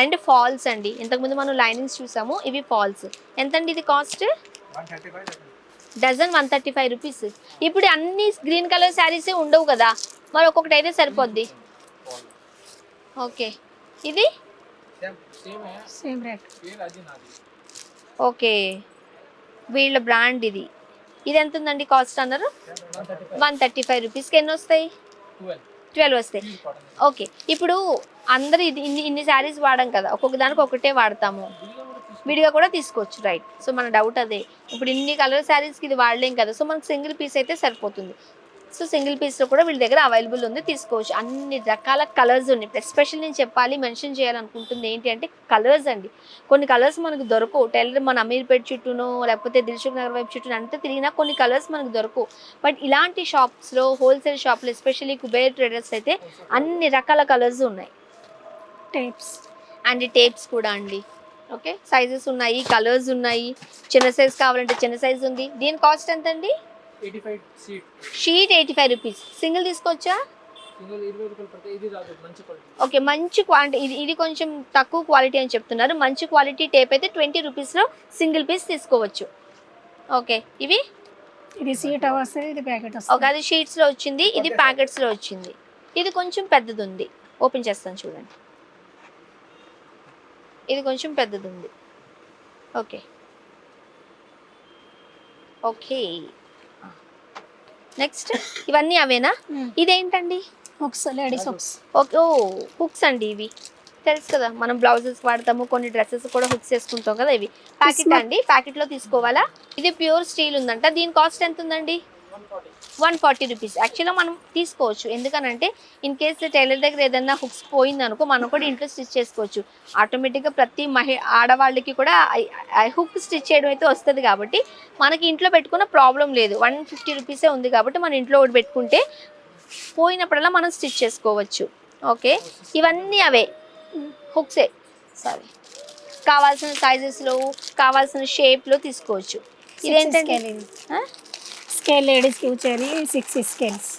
And false అండి. ఇంతకుముందు మనం లైనింగ్స్ చూసాము ఇవి ఫాల్స్. ఎంతండి ఇది cost? Dozen one thirty five rupees. ఇప్పుడు అన్ని గ్రీన్ కలర్ శారీస్ ఉండవు కదా. మరి ఒక్కొక్కటి అయితే సరిపోద్ది. ఓకే. ఇది? Same rate okay. వీళ్ళ బ్రాండ్ ఇది. ఇది ఎంత ఉందండి కాస్ట్ అన్నారు? వన్ థర్టీ ఫైవ్ రూపీస్కి ఎన్ని వస్తాయి? ట్వెల్వ్ వస్తాయి. ఓకే. ఇప్పుడు అందరు ఇది ఇన్ని ఇన్ని శారీస్ వాడాం కదా. ఒక్కొక్క దానికి ఒకటే వాడతాము. విడిగా కూడా తీసుకోవచ్చు రైట్ సో మన డౌట్ అదే. ఇప్పుడు ఇన్ని కలర్ శారీస్కి ఇది వాడలేం కదా. సో మనకు సింగిల్ పీస్ అయితే సరిపోతుంది. సో సింగిల్ పీస్లో కూడా వీళ్ళ దగ్గర అవైలబుల్ ఉంది తీసుకోవచ్చు. అన్ని రకాల కలర్స్ ఉన్నాయి. ఎస్పెషల్ నేను చెప్పాలి మెన్షన్ చేయాలనుకుంటుంది ఏంటి అంటే కలర్స్ అండి. కొన్ని కలర్స్ మనకు దొరకవు. టైలర్ మన అమీర్పేట్ చుట్టూనో లేకపోతే దిల్సుఖ్ నగర్ వైపు చుట్టూ అంతా తిరిగినా కొన్ని కలర్స్ మనకు దొరకవు. బట్ ఇలాంటి షాప్స్లో హోల్సేల్ షాప్లో ఎస్పెషల్లీ కుబేర్ ట్రేడర్స్ అయితే అన్ని రకాల కలర్స్ ఉన్నాయి. టేప్స్ అండ్ టేప్స్ కూడా అండి. ఓకే సైజెస్ ఉన్నాయి కలర్స్ ఉన్నాయి. చిన్న సైజ్ కావాలంటే చిన్న సైజ్ ఉంది. దీని కాస్ట్ ఎంత అండి sheet eighty five rupees single తీసుకోవచ్చా? ఓకే మంచి క్వాలిటీ ఇది ఇది కొంచెం తక్కువ క్వాలిటీ అని చెప్తున్నారు. మంచి క్వాలిటీ టేప్ అయితే ట్వంటీ రూపీస్లో సింగిల్ పీస్ తీసుకోవచ్చు. ఓకే ఇవి? ఇది సీట్ వస్తుంది ఇది ప్యాకెట్ ఒక వస్తుంది అది షీట్స్లో వచ్చింది ఇది ప్యాకెట్స్లో వచ్చింది. ఇది కొంచెం పెద్దది ఉంది ఓపెన్ చేస్తాను చూడండి. ఇది కొంచెం పెద్దది ఉంది ఓకే. ఓకే. నెక్స్ట్ ఇవన్నీ అవేనా? ఇదేంటండి? Hooks ladies hooks. Okay oh hooks అండి ఇవి. తెలుసు కదా మనం బ్లౌజెస్ వాడతాము కొన్ని డ్రెస్సెస్ కూడా హుక్స్ వేసుకుంటాం కదా ఇవి. ప్యాకెట్ అండి? ప్యాకెట్లో తీసుకోవాలా? ఇది ప్యూర్ స్టీల్ ఉందంట దీని కాస్ట్ ఎంత ఉందండి వన్ ఫార్టీ రూపీస్ యాక్చువల్గా మనం తీసుకోవచ్చు. ఎందుకనంటే ఇన్ కేస్ టైలర్ దగ్గర ఏదైనా హుక్స్ పోయిందనుకో మనం కూడా ఇంట్లో స్టిచ్ చేసుకోవచ్చు. ఆటోమేటిక్గా ప్రతి మహి ఆడవాళ్ళకి కూడా హుక్ స్టిచ్ చేయడం అయితే వస్తుంది కాబట్టి మనకి ఇంట్లో పెట్టుకున్న ప్రాబ్లం లేదు. వన్ ఫిఫ్టీ రూపీసే ఉంది కాబట్టి మన ఇంట్లో ఒకటి పెట్టుకుంటే పోయినప్పుడల్లా మనం స్టిచ్ చేసుకోవచ్చు. ఓకే ఇవన్నీ అవే. హుక్సే సారీ కావాల్సిన సైజెస్లో కావాల్సిన షేప్లో తీసుకోవచ్చు. ఇదేంటండి? ఆ? స్కేల్ లేడీస్కి యూజ్ చేయాలి సిక్స్ స్కేల్స్.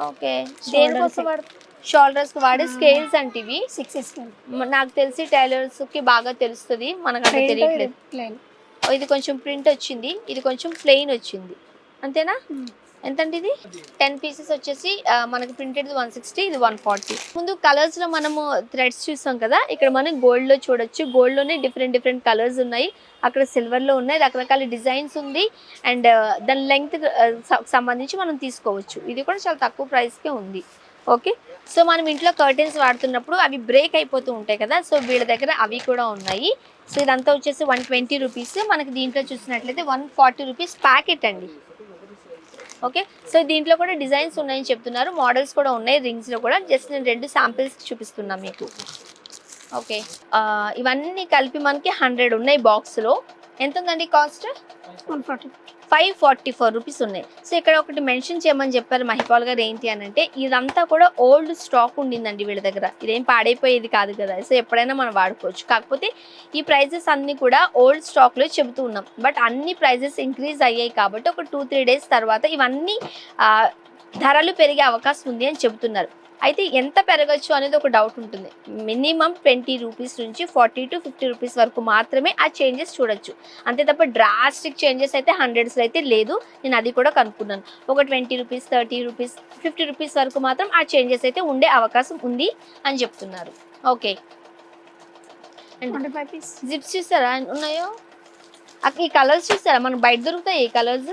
ఓకే. దేనికోసం. వాడు షోల్డర్స్కి వాడే స్కేల్స్ అంటే ఇవి సిక్స్ స్కేల్. నాకు తెలిసి టైలర్స్కి బాగా తెలుస్తుంది మనకు అంత తెలియట్లేదు. ఇది కొంచెం ప్రింట్ వచ్చింది ఇది కొంచెం ప్లెయిన్ వచ్చింది. అంతేనా? ఎంతండి ఇది? టెన్ పీసెస్ వచ్చేసి మనకి ప్రింటెడ్ వన్ సిక్స్టీ ఇది వన్ ఫార్టీ ముందు కలర్స్లో మనము థ్రెడ్స్ చూసాం కదా ఇక్కడ మనం గోల్డ్లో చూడొచ్చు. గోల్డ్లోనే డిఫరెంట్ డిఫరెంట్ కలర్స్ ఉన్నాయి. అక్కడ సిల్వర్లో ఉన్నాయి. రకరకాల డిజైన్స్ ఉంది. అండ్ దాని లెంగ్త్ సంబంధించి మనం తీసుకోవచ్చు. ఇది కూడా చాలా తక్కువ ప్రైస్ కే ఉంది. ఓకే సో మనం ఇంట్లో కర్టెన్స్ వాడుతున్నప్పుడు అవి బ్రేక్ అయిపోతూ ఉంటాయి కదా సో వీళ్ళ దగ్గర అవి కూడా ఉన్నాయి. సో ఇదంతా వచ్చేసి వన్ ట్వంటీ రూపీస్ మనకి దీంట్లో చూసినట్లయితే వన్ ఫార్టీ రూపీస్ ప్యాకెట్ అండి. ఓకే? సో దీంట్లో కూడా డిజైన్స్ ఉన్నాయని చెప్తున్నారు. మోడల్స్ కూడా ఉన్నాయి రింగ్స్లో కూడా. జస్ట్ నేను రెండు శాంపిల్స్ చూపిస్తున్నాను మీకు. ఓకే. ఇవన్నీ కలిపి మనకి హండ్రెడ్ ఉన్నాయి బాక్స్లో. ఎంత ఉందండి cost? One forty five forty four rupees ఉన్నాయి. సో ఇక్కడ ఒకటి మెన్షన్ చేయమని చెప్పారు మహిపాల్ గారు ఏంటి అని అంటే ఇదంతా కూడా ఓల్డ్ స్టాక్ ఉండిందండి వీళ్ళ దగ్గర. ఇదేం పాడైపోయేది కాదు కదా. సో ఎప్పుడైనా మనం వాడుకోవచ్చు. కాకపోతే ఈ ప్రైజెస్ అన్నీ కూడా ఓల్డ్ స్టాక్లో చెబుతూ ఉన్నాం. బట్ అన్ని ప్రైజెస్ ఇంక్రీజ్ అయ్యాయి కాబట్టి ఒక టూ త్రీ డేస్ తర్వాత ఇవన్నీ ధరలు పెరిగే అవకాశం ఉంది అని చెబుతున్నారు. అయితే ఎంత పెరగచ్చు అనేది ఒక డౌట్ ఉంటుంది. మినిమం ట్వంటీ రూపీస్ నుంచి ఫార్టీ టు ఫిఫ్టీ రూపీస్ వరకు మాత్రమే ఆ చేంజెస్ చూడొచ్చు. అంతే తప్ప డ్రాస్టిక్ చేంజెస్ అయితే హండ్రెడ్స్ అయితే లేదు. నేను అది కూడా కనుక్కున్నాను. ఒక twenty rupees thirty rupees fifty rupees వరకు మాత్రం ఆ చేంజెస్ అయితే ఉండే అవకాశం ఉంది అని చెప్తున్నారు. ఓకే జిప్స్ చూసారా? ఉన్నాయో? ఈ కలర్స్ చూసారా? మనకు బయట దొరుకుతాయి ఈ కలర్స్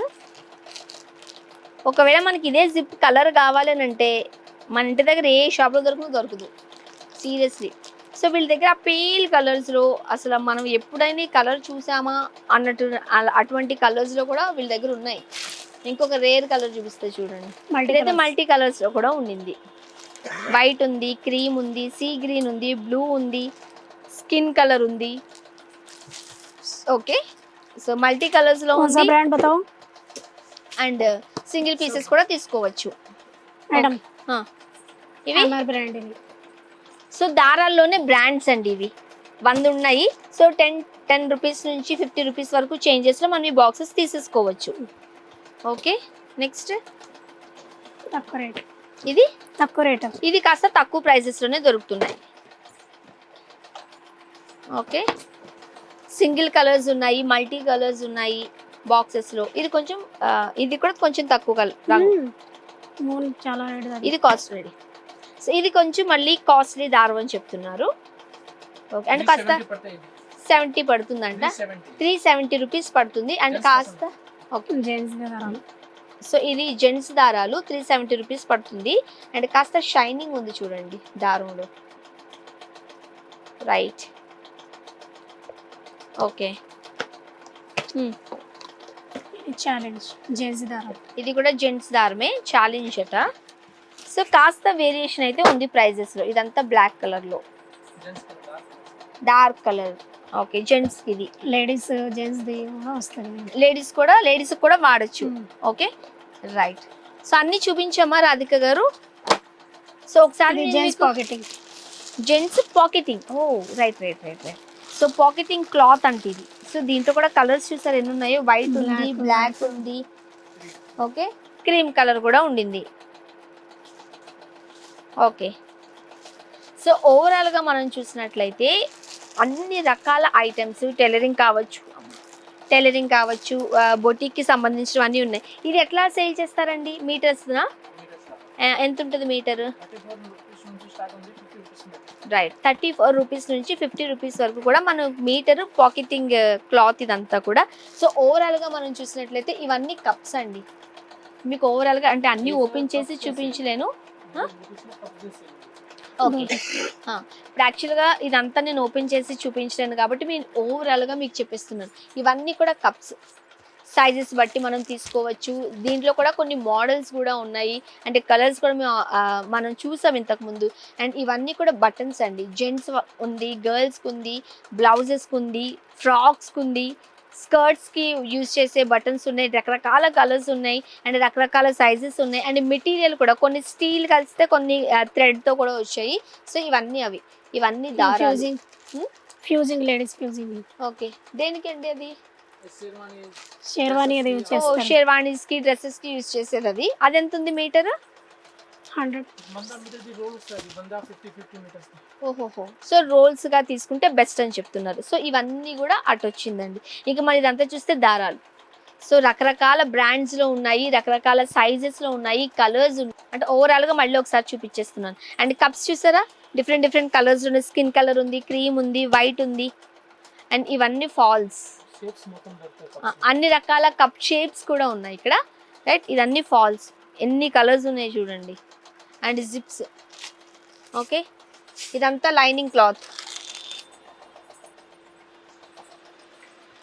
ఒకవేళ మనకి ఇదే జిప్ కలర్ కావాలని అంటే మన ఇంటి దగ్గర ఏ షాప్లో దొరుకుతుందో దొరకదు. సీరియస్లీ సో వీళ్ళ దగ్గర పేల్ కలర్స్లో అసలు మనం ఎప్పుడైనా కలర్ చూసామా అన్నట్టు అటువంటి కలర్స్లో కూడా వీళ్ళ దగ్గర ఉన్నాయి. ఇంకొక రేర్ కలర్ చూపిస్తే చూడండి. మల్టీ మల్టీ కలర్స్లో కూడా ఉండింది. వైట్ ఉంది క్రీమ్ ఉంది సీ గ్రీన్ ఉంది బ్లూ ఉంది స్కిన్ కలర్ ఉంది. ఓకే సో మల్టీ కలర్స్లో ఉంది. బ్రాండ్ అండ్ సింగిల్ పీసెస్ కూడా తీసుకోవచ్చు. మేడం ఇవి? బ్రాండ్ సో దారాల్లోనే బ్రాండ్స్ అండి ఇవి. వంద ఉన్నాయి. సో టెన్ టెన్ రూపీస్ నుంచి ఫిఫ్టీ రూపీస్ వరకు చేంజెస్లో మనం ఈ బాక్సెస్ తీసేసుకోవచ్చు. ఓకే నెక్స్ట్ తక్కువ రేట్ ఇది? తక్కువ రేట్ ఇది కాస్త తక్కువ ప్రైజెస్లోనే దొరుకుతున్నాయి. ఓకే సింగిల్ కలర్స్ ఉన్నాయి మల్టీ కలర్స్ ఉన్నాయి బాక్సెస్లో ఇది కొంచెం ఇది కూడా కొంచెం తక్కువ కలర్ చాలా ఇది కాస్ట్ రెడీ సో ఇది కొంచెం మళ్ళీ కాస్ట్లీ దారం అని చెప్తున్నారు. ఓకే అండ్ కాస్త సెవెంటీ పడుతుందంట. త్రీ సెవెంటీ రూపీస్ పడుతుంది. అండ్ కాస్త ఓకే జెంట్స్ దారాలు. సో ఇది జెంట్స్ దారాలు త్రీ సెవెంటీ రూపీస్ పడుతుంది. అండ్ కాస్త షైనింగ్ ఉంది చూడండి దారంలో. రైట్ ఓకే ఛాలెంజ్ జెంట్స్ దారాలు ఇది కూడా జెంట్స్ దారమే. ఛాలెంజ్ అట. సో కాస్త వేరియేషన్ అయితే ఉంది ప్రైజెస్లో. ఇదంతా బ్లాక్ కలర్లో. Gents dark colour okay gents ఇది. లేడీస్ జెంట్స్ వస్తుంది లేడీస్ కూడా లేడీస్ కూడా వాడచ్చు. ఓకే రైట్ సో అన్ని చూపించమ్మా రాధిక గారు? సో ఒకసారి gents pocketing gents pocketing oh right right right right so pocketing cloth అంటే ఇది. సో దీంట్లో కూడా కలర్స్ చూసారు? ఎన్ని ఉన్నాయో? వైట్ ఉంది బ్లాక్ ఉంది. ఓకే క్రీమ్ కలర్ కూడా ఉండింది. ఓకే. సో ఓవరాల్గా మనం చూసినట్లయితే అన్ని రకాల ఐటమ్స్ టైలరింగ్ కావచ్చు టైలరింగ్ కావచ్చు బొటిక్కి సంబంధించినవన్నీ ఉన్నాయి. ఇది ఎట్లా సేల్ చేస్తారండి? మీటర్స్నా? ఎంత ఉంటుంది meter? Right. Thirty four rupees నుంచి ఫిఫ్టీ రూపీస్ వరకు కూడా మనం మీటర్ పాకెటింగ్ క్లాత్ ఇదంతా కూడా. సో ఓవరాల్గా మనం చూసినట్లయితే ఇవన్నీ కప్స్ అండి. మీకు ఓవరాల్గా అంటే అన్నీ ఓపెన్ చేసి చూపించలేను? ఓకే ఇప్పుడు యాక్చువల్గా ఇదంతా నేను ఓపెన్ చేసి చూపించలేను కాబట్టి నేను ఓవరాల్గా మీకు చెప్పిస్తున్నాను. ఇవన్నీ కూడా కప్స్ సైజెస్ బట్టి మనం తీసుకోవచ్చు. దీంట్లో కూడా కొన్ని మోడల్స్ కూడా ఉన్నాయి. అంటే కలర్స్ కూడా మేము మనం చూసాం ఇంతకు ముందు. అండ్ ఇవన్నీ కూడా బటన్స్ అండి. జెంట్స్ ఉంది గర్ల్స్కి ఉంది బ్లౌజెస్కి ఉంది ఫ్రాక్స్కి ఉంది స్కర్ట్స్కి యూజ్ చేసే బటన్స్ ఉన్నాయి రకరకాల కలర్స్ ఉన్నాయి అండ్ రకరకాల సైజెస్ ఉన్నాయి అండ్ మెటీరియల్ కూడా కొన్ని స్టీల్ కలిస్తే కొన్ని థ్రెడ్తో కూడా వచ్చాయి. సో ఇవన్నీ అవి. ఇవన్నీ fusing? Fusing ladies fusing okay. దేనికి అండి అది షేర్వాణి ఓ చేస్తారు షేర్వాణీస్కి డ్రెస్సెస్కి యూజ్ చేసేది అది. అది ఎంత ఉంది మీటర్? హండ్రెడ్. ఓహోహో. సో రోల్స్గా తీసుకుంటే బెస్ట్ అని చెప్తున్నారు. సో ఇవన్నీ కూడా అటు వచ్చిందండి. ఇక మరి ఇదంతా చూస్తే దారాలు. సో రకరకాల బ్రాండ్స్లో ఉన్నాయి రకరకాల సైజెస్లో ఉన్నాయి కలర్స్ అంటే ఓవరాల్గా మళ్ళీ ఒకసారి చూపించేస్తున్నాను. అండ్ కప్స్ చూసారా? డిఫరెంట్ డిఫరెంట్ కలర్స్ ఉన్నాయి స్కిన్ కలర్ ఉంది క్రీమ్ ఉంది వైట్ ఉంది. అండ్ ఇవన్నీ ఫాల్స్ అన్ని రకాల కప్ షేప్స్ కూడా ఉన్నాయి ఇక్కడ. రైట్ ఇదన్నీ ఫాల్స్ ఎన్ని కలర్స్ ఉన్నాయి చూడండి. And zips. ఓకే? ఇదంతా లైనింగ్ క్లాత్.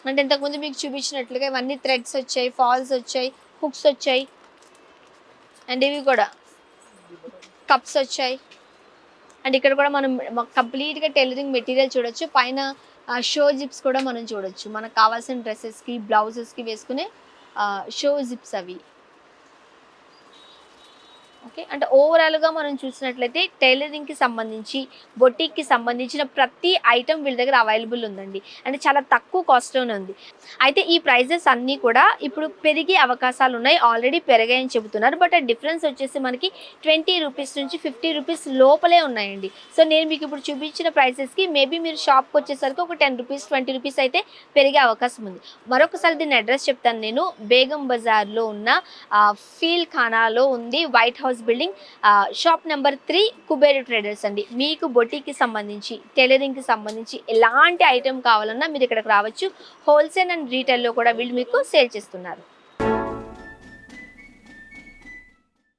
అంటే ఇంతకుముందు మీకు చూపించినట్లుగా ఇవన్నీ థ్రెడ్స్ వచ్చాయి ఫాల్స్ వచ్చాయి హుక్స్ వచ్చాయి. అండ్ ఇవి కూడా కప్స్ వచ్చాయి. అండ్ ఇక్కడ కూడా మనం కంప్లీట్గా టైలరింగ్ మెటీరియల్ చూడొచ్చు. పైన షో జిప్స్ కూడా మనం చూడొచ్చు. మనకు కావాల్సిన డ్రెస్సెస్కి బ్లౌజెస్కి వేసుకునే షో జిప్స్ అవి. ఓకే? అంటే ఓవరాల్గా మనం చూసినట్లయితే టైలరింగ్కి సంబంధించి బొటిక్కి సంబంధించిన ప్రతి ఐటమ్ వీళ్ళ దగ్గర అవైలబుల్ ఉందండి. అంటే చాలా తక్కువ కాస్ట్లోనే ఉంది. అయితే ఈ ప్రైజెస్ అన్నీ కూడా ఇప్పుడు పెరిగే అవకాశాలు ఉన్నాయి ఆల్రెడీ పెరిగాయని చెబుతున్నారు. బట్ ఆ డిఫరెన్స్ వచ్చేసి మనకి ట్వంటీ రూపీస్ నుంచి ఫిఫ్టీ రూపీస్ లోపలే ఉన్నాయండి. సో నేను మీకు ఇప్పుడు చూపించిన ప్రైసెస్కి మేబీ మీరు షాప్కి వచ్చేసరికి ఒక టెన్ రూపీస్ ట్వంటీ రూపీస్ అయితే పెరిగే అవకాశం ఉంది. మరొకసారి దీని అడ్రస్ చెప్తాను నేను. బేగం బజార్లో ఉన్న ఫీల్ ఖానాలో ఉంది. White house building shop number three Kuber traders అండి. మీకు బొటీకి సంబంధించి టైలరింగ్కి సంబంధించి ఎలాంటి ఐటెం కావాలన్నా మీరు ఇక్కడికి రావచ్చు. హోల్సేల్ అండ్ రీటైల్లో కూడా వీళ్ళు మీకు సేల్ చేస్తున్నారు.